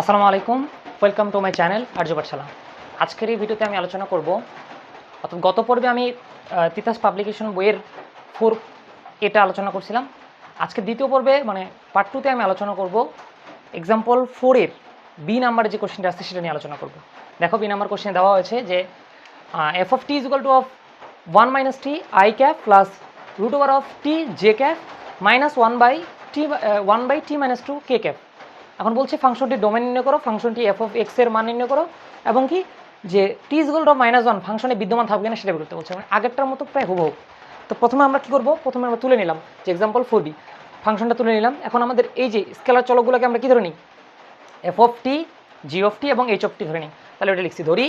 আসসালামু আলাইকুম welcome to my channel Arya Pathshala. আজকের এই ভিডিওতে আমি আলোচনা করব, অর্থাৎ গত পর্বে আমি তিতাস পাবলিকেশন বইয়ের ফোর এটা আলোচনা করছিলাম। আজকে দ্বিতীয় পর্বে মানে পার্ট টুতে আমি আলোচনা করব এক্সাম্পল ফোরের বি নাম্বারের যে কোশ্চেনটা আছে সেটা নিয়ে আলোচনা করব। দেখো বি নাম্বার কোশ্চেন দেওয়া হয়েছে যে F of T is two of one minus T I cap plus root over of T J cap minus one by T one by T minus two K cap এখন বলছে ফাংশনটি domain নির্ণয় করো ফাংশনটি F of এক্সের মান নির্ণয় করো, এবং কি? যে T is two minus one ফাংশনে বিদ্যমান থাকবে না সেটা করতে বলছে। মানে আগেরটার মতো প্রায় হুবহু। তো প্রথমে আমরা কি করব? প্রথমে আমরা তুলে নিলাম। যে এক্সাম্পল ফোর বি ফাংশনটা তুলে নিলাম। এখন আমাদের এই যে স্কেলার চলকগুলোকে আমরা কি ধরে নিই? F of T G of T এবং এইচ অফ টি ধরে নিই। তাহলে ওটা লিখছি, ধরি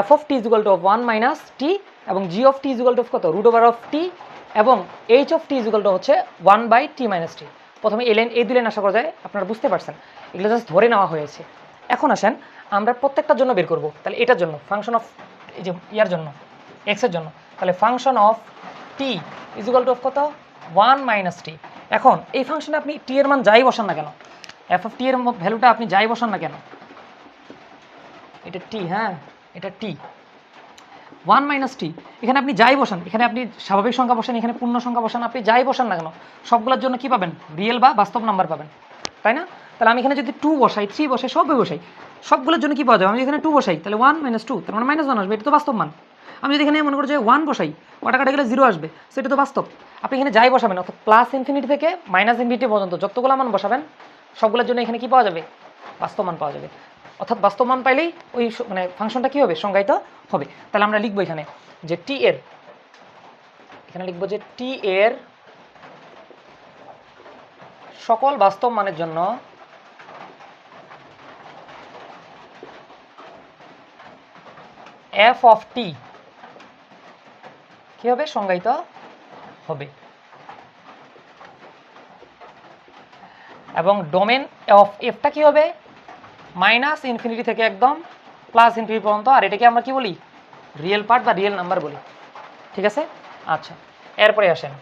f of t is equal to of one minus t এবং g of t is equal to of কত? রুট ওভার অফ টি এবং h of t is equal to হচ্ছে one by t minus t প্রথমে এই line এই দুই line আশা করা যায়, আপনারা বুঝতে পারছেন। এগুলো জাস্ট ধরে নেওয়া হয়েছে। এখন আসেন, আমরা প্রত্যেকটার জন্য বের করব। তাহলে এটার জন্য ফাংশন অফ এই যে ইয়ার জন্য এক্সের জন্য। তাহলে function of t is equal to of কত? ওয়ান মাইনাস টি এখন, এই ফাংশনে আপনি টি এর মান যাই বসান না কেন? এফ অফ টি এর ভ্যালুটা আপনি যাই বসান না কেন? এটা টি হ্যাঁ এটা টি ওয়ান মাইনাস টি এখানে আপনি যাই বসান, এখানে আপনি স্বাভাবিক সংখ্যা বসান, এখানে পূর্ণ সংখ্যা বসান, আপনি যাই বসান না কেন? সবগুলোর জন্য কি পাবেন? রিয়েল বা বাস্তব নাম্বার পাবেন। তাই না? তাহলে আমি এখানে যদি টু বসাই থ্রি বসাই, সবই বসাই, সবগুলোর জন্য কি পাওয়া যাবে? আমি এখানে টু বসাই, তাহলে ওয়ান মাইনাস টু তার মানে মাইনাস ওয়ান আসবে, এটা তো বাস্তব মান। আমি যদি এখানে মনে করি যে ওয়ান বসাই ওটা কাটা গেলে জিরো আসবে সেটা তো বাস্তব। আপনি এখানে যাই বসাবেন, অর্থাৎ প্লাস ইনফিনিটি থেকে মাইনাস ইনফিনিটি পর্যন্ত যতগুলো মান বসাবেন, সবগুলোর জন্য এখানে কি পাওয়া যাবে? বাস্তব মান পাওয়া যাবে। অর্থাৎ বাস্তব মান পাইলেই ওই মানে ফাংশনটা কী হবে? সংজ্ঞায়িত হবে। তাহলে আমরা লিখব এখানে যে টি এর, এখানে লিখব যে টি এর সকল বাস্তব মানের জন্য এফ অফ টি কি হবে? সংজ্ঞায়িত হবে। এবং ডোমেন অফ এফটা কি হবে? মাইনাস ইনফিনিটি থেকে একদম প্লাস ইনফিনিটি পর্যন্ত। আর এটাকে আমরা কি বলি? রিয়েল পার্ট বা রিয়েল নাম্বার বলি। ঠিক আছে? আচ্ছা এরপরে আসেন।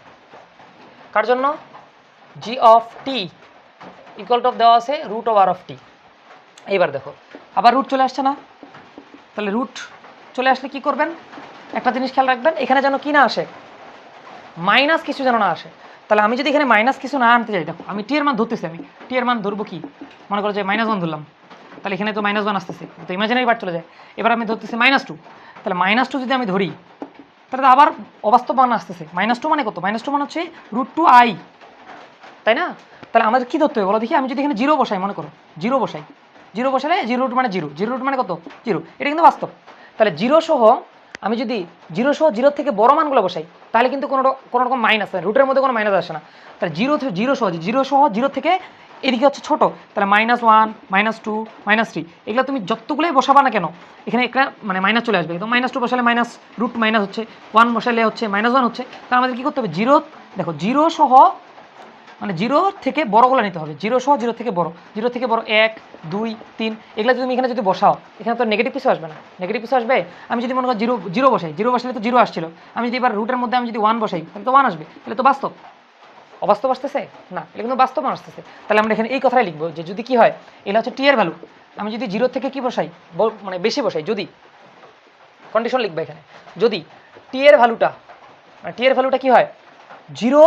কার জন্য? G of t equal to দেওয়া আছে রুট ওভার অফ টি এইবার দেখো, আবার রুট চলে আসছে না? তাহলে রুট চলে আসলে কি করবেন? একটা জিনিস খেয়াল রাখবেন, এখানে যেন কি না আসে? মাইনাস কিছু যেন না আসে। তাহলে আমি যদি এখানে মাইনাস কিছু না আনতে যাই দেখো, আমি টি এর মান ধরতেছি আমি। টি এর মান ধরবো কি? মনে করো যে মাইনাস ওয়ান ধরলাম। তাহলে এখানে তো মাইনাস ওয়ান আসতেছে। তো ইমাজিনারি পার্ট চলে যায়। এবার আমি ধরতেছি মাইনাস টু তাহলে মাইনাস টু যদি আমি ধরি, তাহলে আবার অবাস্তব মান আসতেছে। মাইনাস টু মানে কত? মাইনাস টু মানে হচ্ছে রুট টু আই তাই না? তাহলে আমাদের কী ধরতে হবে? বলো দেখি, আমি যদি এখানে জিরো বসাই, মনে করো জিরো বসাই। জিরো বসালে জিরো রুট মানে জিরো জিরো রুট মানে কত? জিরো এটা কিন্তু বাস্তব। তাহলে জিরো সহ, আমি যদি জিরো সহ জিরো থেকে বড় মানগুলো বসাই, তাহলে কিন্তু কোনো কোনো রকম মাইনাস রুটের মধ্যে কোনো মাইনাস আসে না। তাহলে জিরো থেকে জিরো সহ জিরো সহ জিরো থেকে এদিকে হচ্ছে ছোট, তাহলে minus one minus two minus three এগুলো তুমি যতগুলোই বসাবা না কেন, এখানে একটা মানে মাইনাস চলে আসবে। তো মাইনাস টু বসালে মাইনাস রুট মাইনাস হচ্ছে ওয়ান বসালে হচ্ছে মাইনাস ওয়ান হচ্ছে তাহলে আমাদের কী করতে হবে? জিরো, দেখো, জিরো সহ মানে জিরো থেকে বড়গুলো নিতে হবে। জিরো সহ জিরো থেকে বড়। জিরো থেকে বড় এক, দুই, তিন, এগুলো যদি তুমি এখানে যদি বসাও, এখানে তো নেগেটিভ কিছু আসবে না। নেগেটিভ কিছু আসবে? আমি যদি মনে করি জিরো জিরো বসাই, জিরো বসালে তো জিরো আসছিল। আমি যদি এবার রুটের মধ্যে আমি যদি ওয়ান বসাই, তাহলে তো ওয়ান আসবে। তাহলে তো বাস্তব। অবাস্তব আসতেছে? না, এটা কিন্তু বাস্তব আসতেছে। তাহলে আমরা এখানে এই কথাই লিখব যে যদি কি হয় এগুলো হচ্ছে টি এর ভ্যালু আমি যদি জিরো থেকে কি বসাই মানে বেশি বসাই, যদি কন্ডিশন লিখবে এখানে। যদি টি এর ভ্যালুটা মানে টি এর ভ্যালুটা কি হয়? জিরো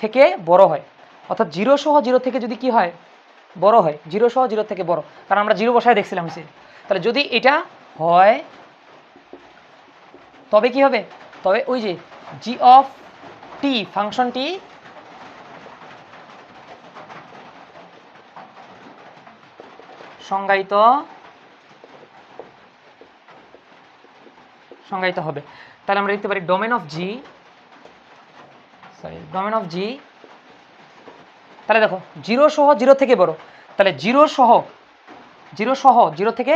থেকে বড় হয়। অর্থাৎ জিরো সহ জিরো থেকে যদি কি হয়? বড় হয়। জিরো সহ জিরো থেকে বড়। কারণ আমরা জিরো বসায় দেখছিলাম সে তাহলে যদি এটা হয়, তবে কি হবে? তবে ওই যে জি অফ টি ফাংশনটি সংজ্ঞায়িত সংজ্ঞায়িত হবে। তাহলে আমরা লিখতে পারি domain of g sorry domain of g তাহলে দেখো, জিরো সহ জিরো থেকে বড়। তাহলে জিরো সহ জিরো সহ জিরো থেকে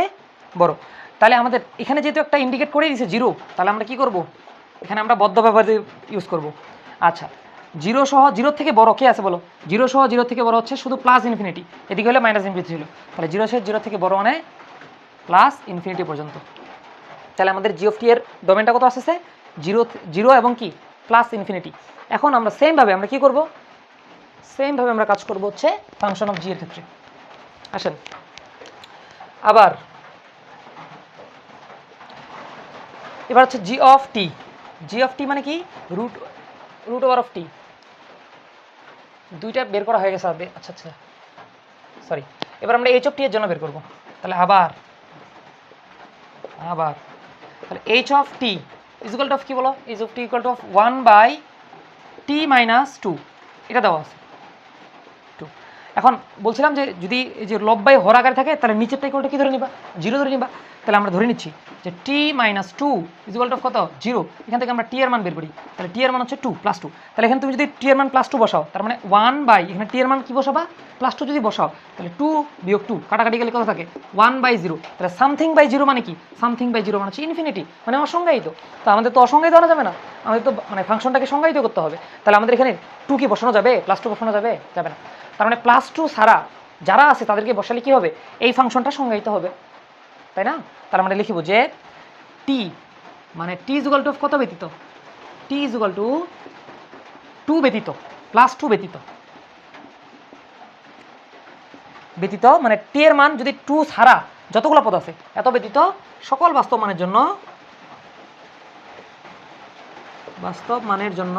বড়। তাহলে আমাদের এখানে যেহেতু একটা ইন্ডিকেট করে দিয়েছে জিরো, তাহলে আমরা কি করব? এখানে আমরা বদ্ধ ব্যবহার ইউজ করব। আচ্ছা জিরো সহ জিরো থেকে বড় কে আছে বলো? জিরো সহ জিরো থেকে বড় হচ্ছে শুধু প্লাস ইনফিনিটি এদিকে হলে মাইনাস ইনফিনিটি ছিল। তাহলে জিরো সহ জিরো থেকে বড় মানে প্লাস ইনফিনিটি পর্যন্ত। তাহলে আমাদের জিওফটি এর ডোমেনটা কত আসতেছে? জিরো জিরো এবং কি? প্লাস ইনফিনিটি এখন আমরা সেমভাবে আমরা কি করব? সেমভাবে আমরা কাজ করব হচ্ছে ফাংশন অফ জি এর ক্ষেত্রে। আসেন। আবার এবার হচ্ছে জি অফ টি জি অফ টি মানে কি? Root root over of t দুইটা বের করা হয়ে গেছে আচ্ছা আচ্ছা। সরি এবার আমরা এইচ অফ টি এর জন্য বের করব। তাহলে আবার আবার। তাহলে h of t equal to of কি বলো? Is of t equal to of one by t minus two এটা দেওয়া আছে। টু এখন বলছিলাম যে, যদি এই যে লব বাই হর আকারে থাকে, তাহলে নিচেরটা ইকুয়ালটা কি ধরে নিবা? জিরো ধরে নিবা। তাহলে আমরা ধরে নিচ্ছি যে t minus two equal to কত? জিরো এখান থেকে আমরা টি এর মান বের করি। তাহলে টি এর মান হচ্ছে টু প্লাস টু তাহলে এখানে তুমি যদি টি এর মান প্লাস টু বসাও, তার মানে ওয়ান বাই এখানে টি এর মান কি বসাবা? প্লাস টু যদি বসাও, তাহলে টু বিয়োগ টু কাটাকাটি গেলে কত থাকে? ওয়ান বাই জিরো তাহলে সামথিং বাই জিরো মানে কি? সামথিং বাই জিরো মানে হচ্ছে ইনফিনিটি মানে অসংজ্ঞায়িত। তো আমাদের তো অসংজ্ঞায়িত আনা যাবে না। আমাদের তো মানে ফাংশনটাকে সংজ্ঞায়িত করতে হবে। তাহলে আমাদের এখানে টু কি বসানো যাবে? প্লাস টু বসানো যাবে? যাবে না। তার মানে প্লাস টু ছাড়া যারা আছে তাদেরকে বসালে কি হবে? এই ফাংশনটা সংজ্ঞায়িত হবে। তাই না? তাহলে আমরা লিখিব যে টি মানে টি ইজুগাল টু কত ব্যতীত? টি ইজুগাল টু টু ব্যতীত প্লাস টু ব্যতীত। ব্যতীত মানে টি এর মান যদি টু ছাড়া যতগুলো পদ আছে, এত ব্যতীত সকল বাস্তব মানের জন্য, বাস্তব মানের জন্য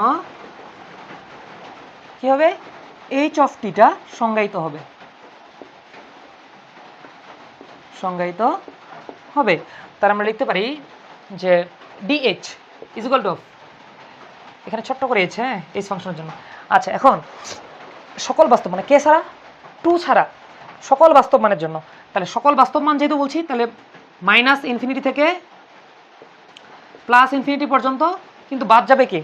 কি হবে? এইচ অফ টিটা সংজ্ঞায়িত হবে। সংজ্ঞায়িত হবে তার আমরা লিখতে পারি যে ডিএইচ ইজুগাল টু এখানে ছোট্ট করে এইচ হ্যাঁ এইচ ফাংশনের জন্য। আচ্ছা এখন সকল বাস্তব মানে কে ছাড়া? টু ছাড়া। সকল বাস্তব মানের জন্য। তাহলে সকল বাস্তব মান যেহেতু বলছি, তাহলে মাইনাস ইনফিনিটি থেকে প্লাস ইনফিনিটি পর্যন্ত, কিন্তু বাদ যাবে কে?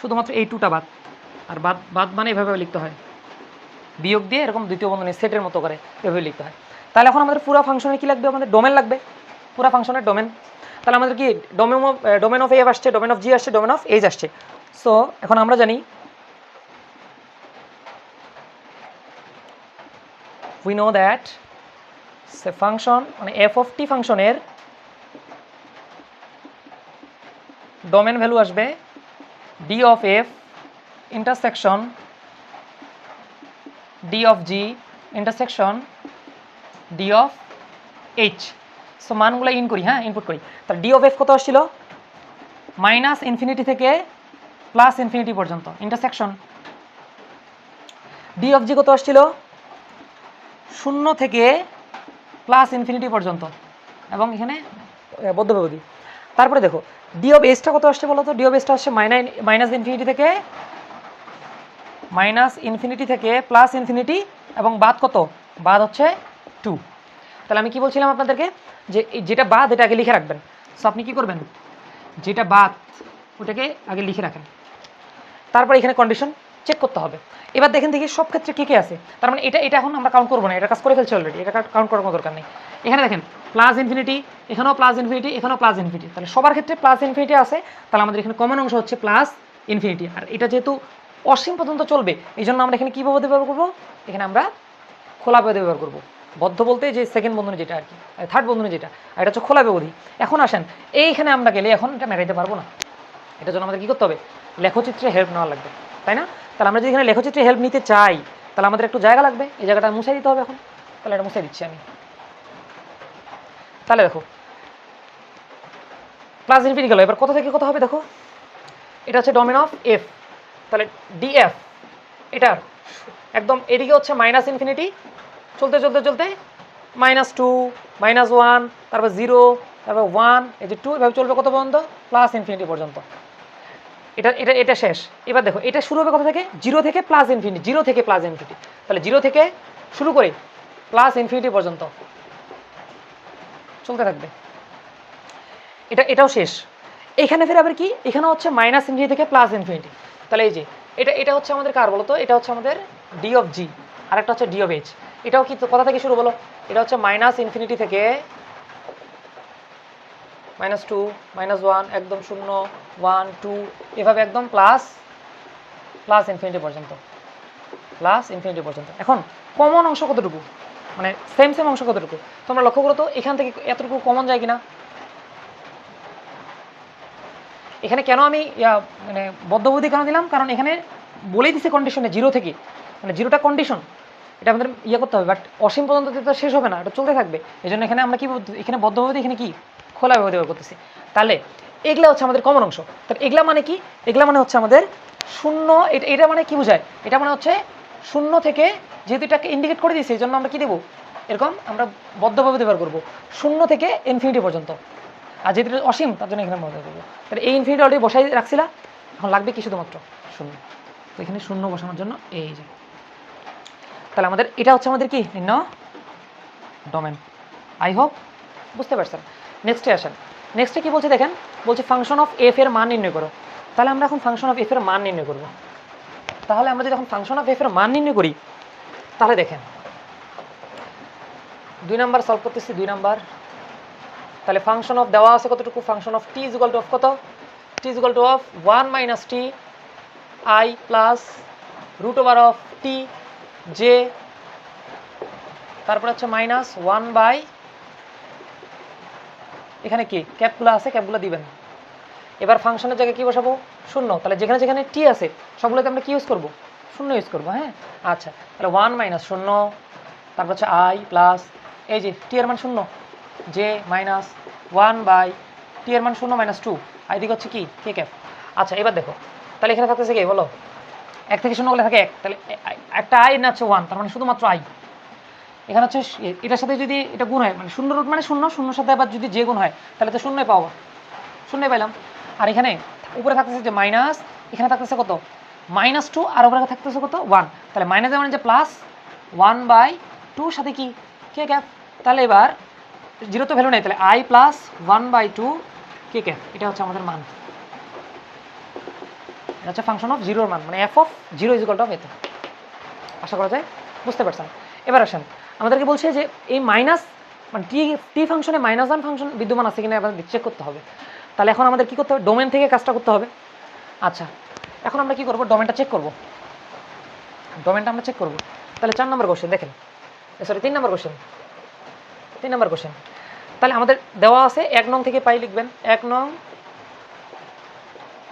শুধুমাত্র এই টুটা বাদ। আর বাদ বাদ মানে এভাবে লিখতে হয়। বিয়োগ দিয়ে এরকম দ্বিতীয় বন্ধনী সেটের মতো করে এভাবে লিখতে হয়। তাহলে এখন আমাদের পুরো ফাংশনে কি লাগবে? আমাদের ডোমেন লাগবে। পুরো ফাংশনের ডোমেন তাহলে আমাদের কি domain of domain of f আসছে ডোমেন অফ জি আসছে ডোমেন অফ এইচ আসছে। সো এখন আমরা জানি we know that say function মানে এফ অফ টি ফাংশনের ডোমেন ভ্যালু আসবে D of f intersection D of g intersection D of h so মানগুলো ইন করি হ্যাঁ? ইনপুট করি। তাহলে ডি অফ এফ কত আসছিল? মাইনাস ইনফিনিটি থেকে প্লাস ইনফিনিটি পর্যন্ত। ইন্টারসেকশন ডি অফ জি কত আসছিল? শূন্য থেকে প্লাস ইনফিনিটি পর্যন্ত। এবং এখানে বদ্ধ ব্যবধি তারপরে দেখো ডি অফ এসটা কত আসছে বলো তো? ডি অফ এসটা আসছে মাইনাস মাইনাস ইনফিনিটি থেকে মাইনাস ইনফিনিটি থেকে প্লাস ইনফিনিটি এবং বাদ কত? বাদ হচ্ছে টু তাহলে আমি কি বলছিলাম আপনাদেরকে? যে যেটা বাদ, এটা আগে লিখে রাখবেন। সো আপনি কি করবেন? যেটা বাদ, ওটাকে আগে লিখে রাখেন। তারপর এখানে কন্ডিশন চেক করতে হবে। এবার দেখেন দেখি সব ক্ষেত্রে কী কী আছে। তার মানে এটা এটা এখন আমরা কাউন্ট করব না, এটা কাজ করে ফেলছি অলরেডি এটা কাউন্ট করার কোনো দরকার নেই। এখানে দেখেন প্লাস ইনফিনিটি এখানেও প্লাস ইনফিনিটি এখানেও প্লাস ইনফিনিটি তাহলে সবার ক্ষেত্রে প্লাস ইনফিনিটি আছে, তাহলে আমাদের এখানে কমন অংশ হচ্ছে প্লাস ইনফিনিটি আর এটা যেহেতু অসীম পর্যন্ত চলবে এই জন্য আমরা এখানে কী পদ্ধতি ব্যবহার করব? এখানে আমরা খোলা পদ্ধতি ব্যবহার করব। বদ্ধ বলতে যে সেকেন্ড বন্ধনী যেটা আর কি থার্ড বন্ধনী যেটা, আর এটা হচ্ছে খোলা ব্যবধি এখন আসেন, এইখানে আমরা গেলে এখন এটা মেটাইতে পারব না। এটার জন্য আমাদের কী করতে হবে? লেখচিত্রে হেল্প নেওয়া লাগবে, তাই না? তাহলে আমরা যদি এখানে লেখচিত্রে হেল্প নিতে চাই, তাহলে আমাদের একটু জায়গা লাগবে, এই জায়গাটা মুছাই দিতে হবে এখন। তাহলে এটা মুছাই দিচ্ছি আমি। তাহলে দেখো প্লাস ইনফিনিটি গেল, এবার কত থেকে কত হবে দেখো? এটা হচ্ছে ডোমেন অফ এফ তাহলে ডিএফ এটার, একদম এদিকে হচ্ছে মাইনাস ইনফিনিটি চলতে চলতে চলতে মাইনাস টু মাইনাস ওয়ান তারপর জিরো তারপর ওয়ান এই যে টু এভাবে চলবে কত পর্যন্ত? প্লাস ইনফিনিটি পর্যন্ত। এটা এটা এটা শেষ। এবার দেখো, এটা শুরু হবে কোথা থেকে? জিরো থেকে প্লাস ইনফিনিটি জিরো থেকে প্লাস ইনফিনিটি তাহলে জিরো থেকে শুরু করে প্লাস ইনফিনিটি পর্যন্ত। চলতে থাকবে। এটা, এটাও শেষ। এখানে ফের আবার কি? এখানে হচ্ছে মাইনাস ইনফিনিটি থেকে প্লাস ইনফিনিটি তাহলে এই যে, এটা এটা হচ্ছে আমাদের কার বলো তো এটা হচ্ছে আমাদের ডি অফ জি আর একটা হচ্ছে ডি অফ এইচ এটাও কি কোথা থেকে শুরু বলো? এটা হচ্ছে মাইনাস ইনফিনিটি থেকে মাইনাস টু মাইনাস ওয়ান একদম শূন্য ওয়ান টু এভাবে একদম প্লাস প্লাস ইনফিনিটি পর্যন্ত। প্লাস ইনফিনিটি পর্যন্ত। এখন কমন অংশ কতটুকু? মানে সেম সেম অংশ কতটুকু? তোমরা লক্ষ্য করো তো, এখান থেকে এতটুকু কমন যায় কিনা? এখানে কেন আমি মানে বদ্ধবুদ্ধি কেন দিলাম? কারণ এখানে বলেই দিছে কন্ডিশনে জিরো থেকে। মানে জিরোটা কন্ডিশন এটা আমাদের ইয়ে করতে হবে বাট অসীম পর্যন্ত তো শেষ হবে না, এটা চলতে থাকবে। এই জন্য এখানে আমরা কি এখানে বদ্ধভাবে এখানে কি? খোলাভাবে ব্যবহার করতেছি। তাহলে, এগুলা হচ্ছে আমাদের কমন অংশ। তাহলে এগুলা মানে কি? এগুলা মানে হচ্ছে আমাদের শূন্য, এটা এটা মানে কি বোঝায়? এটা মানে হচ্ছে শূন্য থেকে যেহেতু এটাকে ইন্ডিকেট করে দিয়েছি এই জন্য আমরা কি দেবো? এরকম আমরা বদ্ধভাবে ব্যবহার করব। শূন্য থেকে ইনফিনিটি পর্যন্ত। আর যেহেতু অসীম, তার জন্য এখানে ব্যবহার করব। তাহলে এই ইনফিনিটি অলরেডি বসাই রাখছিলাম এখন লাগবে কি শুধুমাত্র? শূন্য। তো এখানে শূন্য বসানোর জন্য এই যে তাহলে আমাদের, এটা হচ্ছে আমাদের কি? নিম্ন ডোমেন আই হোপ বুঝতে পারছেন। নেক্সটে আসেন। নেক্সটে কি বলছে দেখেন? বলছে ফাংশন অফ এফ এর মান নির্ণয় করো। তাহলে আমরা এখন ফাংশন অফ এফ এর মান নির্ণয় করব। তাহলে আমরা যদি এখন ফাংশন অফ এফ এর মান নির্ণয় করি, তাহলে দেখেন। দুই নাম্বার সলভ করতেছি, দুই নাম্বার। তাহলে ফাংশন অফ দেওয়া আছে কতটুকু? Function of t is to of কত? T is to of one minus t i plus root over of t j তারপর হচ্ছে মাইনাস ওয়ান বাই এখানে কি? ক্যাপগুলো আছে ক্যাপগুলো দিবেন। এবার ফাংশনের জায়গায় কি বসাবো? শূন্য। তাহলে যেখানে যেখানে টি আছে সবগুলোতে আমরা কি ইউজ করব? শূন্য ইউজ করব হ্যাঁ? আচ্ছা তাহলে ওয়ান মাইনাস শূন্য, তারপর হচ্ছে আই প্লাস এই যে টি এর মান শূন্য j minus one by t এর মান শূন্য মাইনাস টু আই দিকে হচ্ছে কি? কে ক্যাপ আচ্ছা এবার দেখো। তাহলে এখানে থাকতেছে কি? বলো। এক থেকে শূন্য করলে থাকে এক, তাহলে একটা আই না হচ্ছে ওয়ান তার মানে শুধুমাত্র আই। এখানে হচ্ছে এটার সাথে যদি এটা গুণ হয় মানে শূন্য রুট মানে শূন্য, শূন্যর সাথে আবার যদি যে গুণ হয়, তাহলে তো শূন্যই পাবো শূন্যই পাইলাম। আর এখানে উপরে থাকতেছে যে মাইনাস এখানে থাকতেছে কত? মাইনাস টু আর উপরে থাকতেছে কত? ওয়ান তাহলে মাইনাস মানে যে প্লাস ওয়ান বাই টু সাথে কি? কে ক্যাপ তাহলে এবার জিরো তো ভ্যালু নেই, তাহলে i plus one by two K cap এটা হচ্ছে আমাদের মান। এটা হচ্ছে ফাংশন অফ জিরোর মান মানে f of zero is of এতে। আশা করা যায়? বুঝতে পারছেন? এবার আসেন। আমাদেরকে বলছে যে এই মাইনাস মানে টি টি ফাংশনে মাইনাস ওয়ান ফাংশন বিদ্যমান আছে কিনা আমাদের চেক করতে হবে। তাহলে এখন আমাদের কি করতে হবে? ডোমেন থেকে কাজটা করতে হবে। আচ্ছা এখন আমরা কি করব? ডোমেনটা চেক করব। ডোমেনটা আমরা চেক করব। তাহলে চার নম্বর কোশ্চেন দেখেন। সরি তিন নম্বর কোশ্চেন তিন নম্বর কোশ্চেন তাহলে আমাদের দেওয়া আছে এক নং থেকে পাই লিখবেন। এক নং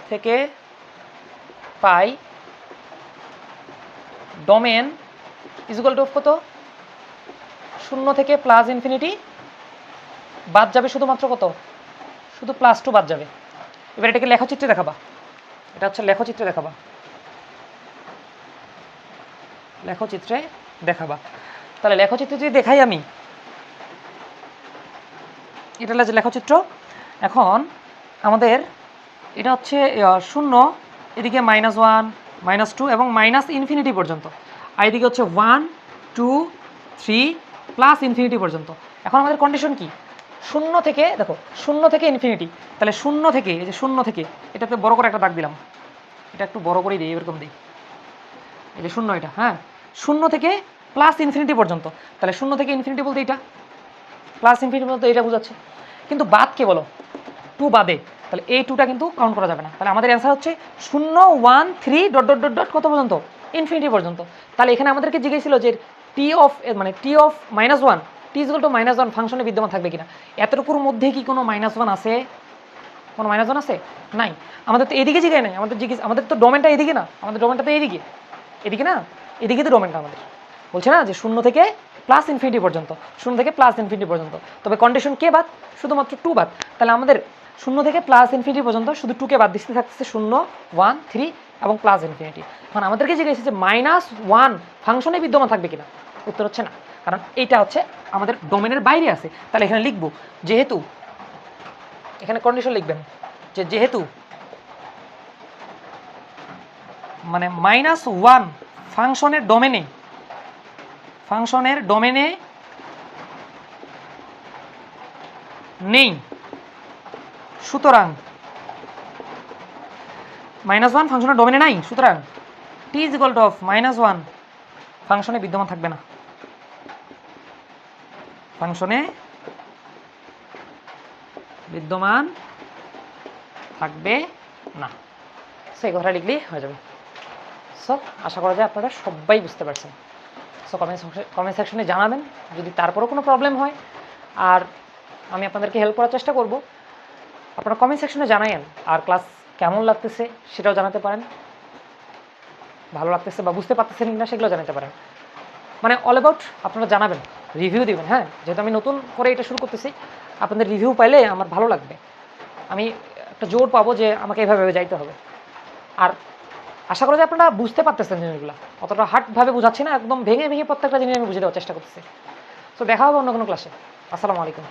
থেকে পাই, ডোমেন ইজুকাল টু কত? শূন্য থেকে প্লাস ইনফিনিটি বাদ যাবে শুধুমাত্র কত? শুধু প্লাস টু বাদ যাবে। এবার এটাকে লেখচিত্রে দেখাবা। এটা হচ্ছে লেখচিত্রে দেখাবা। লেখচিত্রে দেখাবা। তাহলে লেখচিত্রে যদি দেখাই আমি, এটা যে লেখচিত্র। এখন আমাদের এটা হচ্ছে শূন্য এদিকে মাইনাস ওয়ান মাইনাস টু এবং মাইনাস ইনফিনিটি পর্যন্ত। আর এদিকে হচ্ছে one two three plus infinity পর্যন্ত। এখন আমাদের কন্ডিশন কি? শূন্য থেকে, দেখো, শূন্য থেকে ইনফিনিটি তাহলে শূন্য থেকে, এই যে শূন্য থেকে, এটাতে বড় করে একটা দাগ দিলাম। এটা একটু বড় করেই দিই, এরকম দিই। এই যে শূন্য এটা হ্যাঁ? শূন্য থেকে প্লাস ইনফিনিটি পর্যন্ত। তাহলে শূন্য থেকে ইনফিনিটি বলতে এটা প্লাস ইনফিনিটি বলতে এটা বোঝাচ্ছে। কিন্তু বাদ কে বলো টু বাদে। তাহলে এই টুটা কিন্তু কাউন্ট করা যাবে না। তাহলে আমাদের অ্যান্সার হচ্ছে শূন্য one three dot dot dot dot কত পর্যন্ত? ইনফিনিটি পর্যন্ত। তাহলে এখানে আমাদেরকে জিজ্ঞেসছিল যে টি অফ মানে t of minus one t equal to minus one ফাংশনে বিদ্যমান থাকবে কিনা? এতটুকুর মধ্যে কি কোনো মাইনাস ওয়ান আছে? কোনো মাইনাস ওয়ান আছে? নাই। আমাদের তো এদিকে জিজ্ঞাসা নাই। আমাদের জিজ্ঞেস আমাদের তো ডোমেনটা এদিকে না। আমাদের ডোমেনটা তো এদিকে। এদিকে না? এদিকে তো ডোমেনটা আমাদের। বলছে না যে শূন্য থেকে প্লাস ইনফিনিটি পর্যন্ত। শূন্য থেকে প্লাস ইনফিনিটি পর্যন্ত। তবে কন্ডিশন কে বাদ? শুধুমাত্র টু বাদ। তাহলে আমাদের শূন্য থেকে প্লাস ইনফিনিটি পর্যন্ত শুধু টুকে বাদ দিতে থাকতেছে শূন্য ওয়ান থ্রি এবং প্লাস ইনফিনিটি এখন আমাদেরকে জিজ্ঞেস যে মাইনাস ওয়ান ফাংশনে বিদ্যমান থাকবে কিনা? উত্তর হচ্ছে না। কারণ এইটা হচ্ছে আমাদের ডোমেনের বাইরে আছে। তাহলে এখানে লিখব, যেহেতু, এখানে কন্ডিশন লিখবেন, যে যেহেতু মানে মাইনাস ওয়ান ফাংশনের ডোমেনে ফাংশনের ডোমেনে নেই। সুতরাং মাইনাস ওয়ান ফাংশনের ডোমেনে নাই, সুতরাং t is equal to of minus one ফাংশনে বিদ্যমান থাকবে না। ফাংশনে বিদ্যমান থাকবে না। সেই কথা লিখলেই হয়ে যাবে। সো আশা করা যায় আপনারা সবাই বুঝতে পারছেন। সো কমেন্ট কমেন্ট সেকশনে জানাবেন। যদি তারপরও কোনো প্রবলেম হয়, আর আমি আপনাদেরকে হেল্প করার চেষ্টা করব আপনারা কমেন্ট সেকশনে জানায়েন আর ক্লাস কেমন লাগতেছে সেটাও জানাতে পারেন। ভালো লাগতেছে বা বুঝতে পারতেছেন কিনা সেগুলো জানাতে পারেন। মানে অল অ্যাবাউট আপনারা জানাবেন রিভিউ দিবেন হ্যাঁ? যেহেতু আমি নতুন করে এটা শুরু করতেছি, আপনাদের রিভিউ পাইলে আমার ভালো লাগবে। আমি একটা জোর পাবো যে আমাকে এভাবে এভাবে যাইতে হবে। আর আশা করি যে আপনারা বুঝতে পারতেছেন জিনিসগুলো। অতটা হার্ডভাবে বোঝাচ্ছি না, একদম ভেঙে ভেঙে প্রত্যেকটা জিনিস আমি বুঝে দেওয়ার চেষ্টা করতেছি। তো দেখা হবে অন্য কোনো ক্লাসে আসসালামু আলাইকুম।